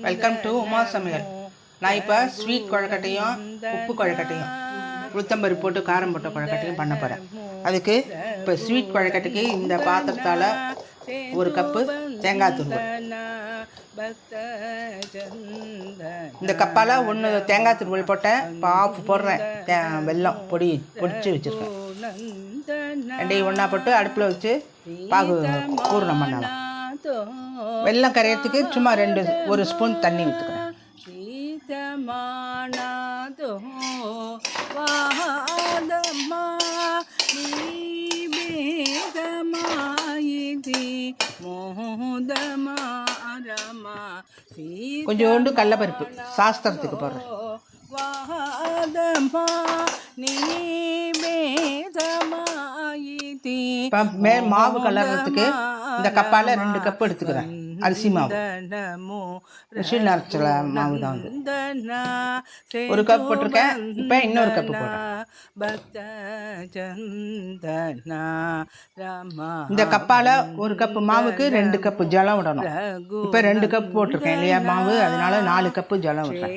Welcome to Uma சமையல் நான் இப்போ ஸ்வீட் குழக்கட்டையும் உப்பு குழக்கட்டையும் உளுத்தம்பருப்பு போட்டு காரம் போட்ட குழக்கட்டையும் பண்ண போகிறேன் அதுக்கு இப்போ ஸ்வீட் குழக்கட்டைக்கு இந்த பாத்திரத்தால் ஒரு கப்பு தேங்காய் துருவல். இந்த கப்பால் ஒன்று தேங்காய் துருவல் போட்டேன். இப்போ ஆஃப் போடுறேன். தே- வெல்லம் பொடி பொடிச்சு வச்சுருக்கேன். ரெண்டையும் ஒன்றா போட்டு அடுப்பில் வச்சு பாகு பூர்ணம் பண்ணலாம். வெல்லம் கரையறதுக்கு சும்மா ரெண்டு ஒரு ஸ்பூன் தண்ணி ஊற்றுக்கிறேன் கொஞ்சோண்டு கடலப்பருப்பு சாஸ்திரத்துக்கு போடுறேன். மாவு கலர்றதுக்கு இந்த கப்பால் ரெண்டு கப் எடுத்துக்கிறேன். அரிசி மாவு. மிஷின் அரைச்சல மாவு தான் வந்து ஒரு கப் போட்டிருக்கேன். இப்போ இன்னொரு கப்பு போடுறேன். இந்த கப்பால் ஒரு கப்பு மாவுக்கு ரெண்டு கப்பு ஜலம் விடணும். இப்போ ரெண்டு கப் போட்டிருக்கேன் இல்லையா மாவு? அதனால நாலு கப்பு ஜலம் விடுறேன்.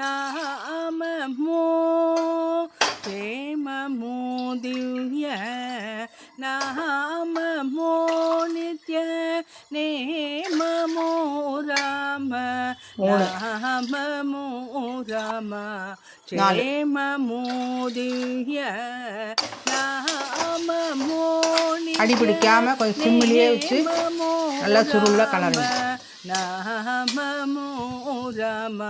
நாமமோ க்ஷேமமோ திவ்ய நாமமோ நித்ய நேமமோ ராம. நாமமோ ராம. க்ஷேமமோ திவ்ய நாமமோ அடி பிடிக்காம கொஞ்சம் சிம்மிலேயே வச்சு நல்லா சுருள கலரணும் நாமமோ ரம.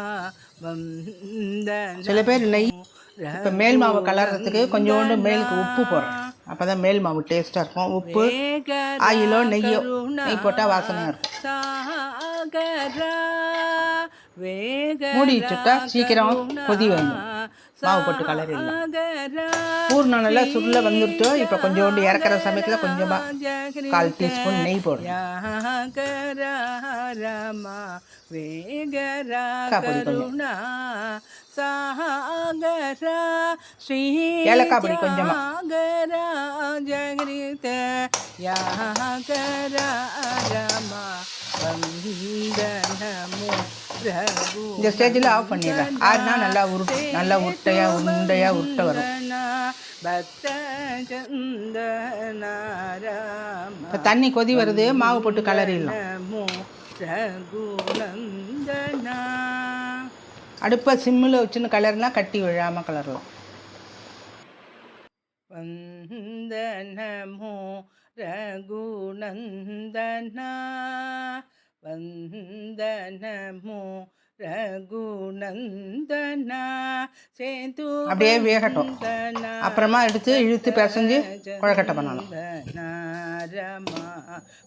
சில பேர் நெய் இப்போ மேல் மாவு கலர்றதுக்கு கொஞ்சோண்டு மேலுக்கு உப்பு போடுறேன். அப்போ தான் மேல் மாவு டேஸ்ட்டாக இருக்கும். உப்பு ஆயிலோ நெய்யோ நெய் போட்டால் வாசனையாக இருக்கும். மூடி வச்சுட்டா சீக்கிரம் கொதி வேணும் மாவு போட்டு கலரிடலாம் சாகரா பூர்ணம் நல்லா சுருள வந்துருச்சோ இப்போ கொஞ்சோண்டு இறக்குற சமயத்தில் கொஞ்சமாக கால் டீஸ்பூன் நெய் போடுறேன் ஏலக்காய் பொடி கொஞ்சம். கொஞ்சமா. சாகரா ஜகரித யாகரா ரமா இந்த ஸ்டேஜில் ஆஃப் பண்ணிடுறேன். ஆறுனா நல்லா உரு நல்லா உருட்டையாக உருண்டையாக உருட்டை வரும். இப்போ தண்ணி கொதி வருது மாவு போட்டு கலரிடலாம். அடுப்பை சிம்மில் வச்சுன்னு கலர்னா கட்டி விழாமல் கலரலாம். வந்தனமோ ரகுநந்தனா. வந்தனமோ? ரகுநந்தனா? சேது அப்படியே வேகட்டும். அப்புறமா எடுத்து இழுத்து பிசைஞ்சு குழக்கட்டை பண்ணலாம் ரமா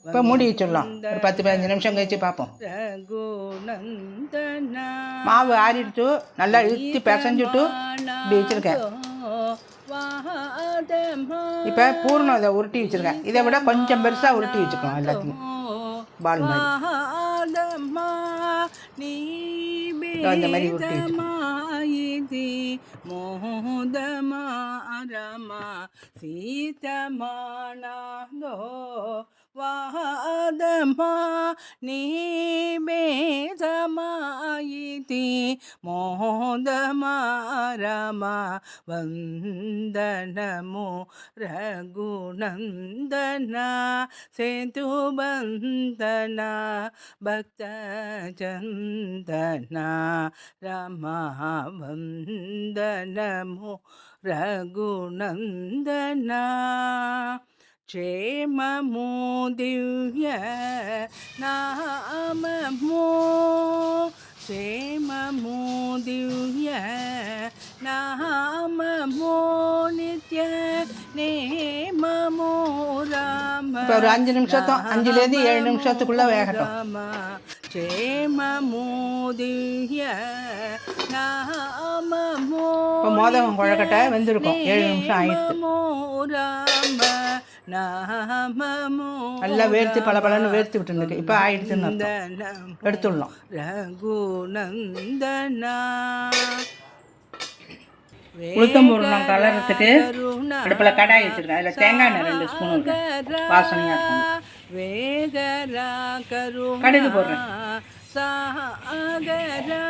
இப்போ மூடி வச்சிடலாம். ஒரு பத்து பதினஞ்சு நிமிஷம் கழிச்சு பார்ப்போம். ரகுநந்தனா? மாவு ஆறிடுச்சு. நல்லா இழுத்து பிசைஞ்சுட்டு இப்படி வச்சுருக்கேன். இப்போ பூர்ணம் இதை உருட்டி வச்சுருக்கேன். இதை விட கொஞ்சம் பெருசாக உருட்டி வச்சுக்கலாம் எல்லாத்தையும். பால் மாதிரி. உருட்டி மோதமா ரமா சீதமானதோ வாதமா நீ मोहोदमा वन्दनमो रघुनन्दना सेतुवन्दना भक्ता चन्दना रमा वन्दनमो रघुनन्दना। क्षेममो दिव्य नाममो க்ஷேமமோ திவ்ய நாமமோ நித்ய நேமமோ ராம இப்போ ஒரு அஞ்சு நிமிஷத்தும் அஞ்சுலேருந்து ஏழு நிமிஷத்துக்குள்ளே வேகட்டும் ராம க்ஷேமமோ திவ்ய நாமமோ இப்போ மோதகம் குழக்கட்டை வெந்திருக்கும் ஏழு நிமிஷம் ஆயிடுச்சு நாமமோ நல்லா வேர்த்து பல பலன்னு வேர்த்து விட்டுருக்கு இப்போ ஆயிடுச்சுன்னு எடுத்துடலாம். ரகுநந்தனா. உளுத்தம் பூர்ணம் கலர்றதுக்கு அடுப்பில் கடாய் வச்சுருக்கேன். அதில் தேங்காய் எண்ணெய் ரெண்டு ஸ்பூன் வாசனையாக இருக்கும். வே சேகரா கருணா. கடுகு போடுறேன். சாகரா.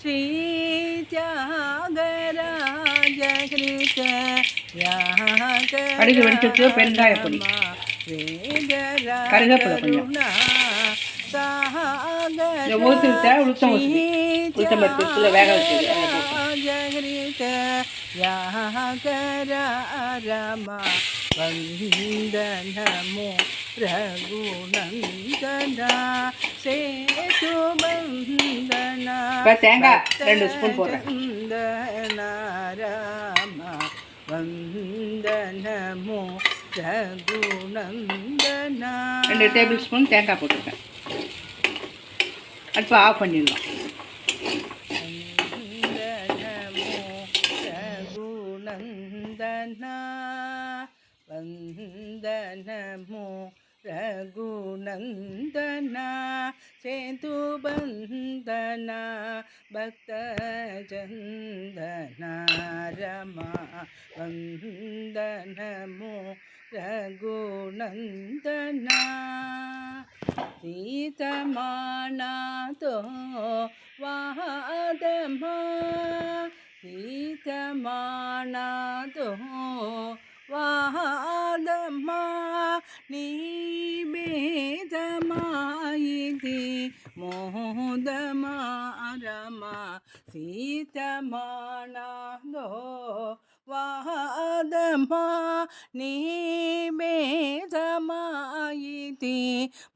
ஸ்ரீ தியாகரா ஜகிரித கடுகு வெடிச்சிட்டு பெருங்காயப் பொடி. கருவேப்பிலை கொஞ்சம். இதை ஊற்றி விட்டா உளுத்தம் ஊற்றி உளுத்தம் பருப்பு இருக்குல்ல, வேக ரம வந்தனமோ ரகுநந்தனா சேது தேங்காய் ரெண்டு ஸ்பூன் போடுறேன் வந்தனா வந்தனமோ ரகுநந்தனா ரெண்டு டேபிள் ஸ்பூன் தேங்காய் போட்டிருக்கேன். அடுப்பு ஆஃப் பண்ணிடலாம். ಸೇತು ಬಂಧನ ಭಕ್ತ ಚಂದನ ರಮ ವಂದನಮೋ ರಘುನಂದನ ಸೀತಮಾನಾಥೋ ವಾದಮ ಸೀತಮಾನಾಥೋ ವಾದಮ ನೀ ಬೇದಮಾ ಹಿತಮಾನಾದೋ ವಾದಮಾ ನೀಮೇಧಮಾಯಿತಿ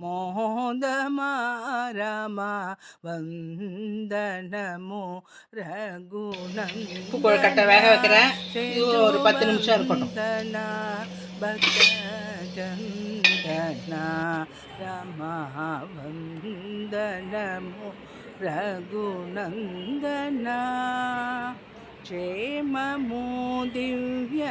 ಮೋದಮಾರಮ ವಂದನಮು ರಘುನಂದ ಕಟ್ಟ வேக வைக்கிறேன் ஒரு பத்து நிமிஷம் இருக்கட்டும் பக்தனா ரமா வந்தனமோ रघुनन्दना क्षेममो दिव्य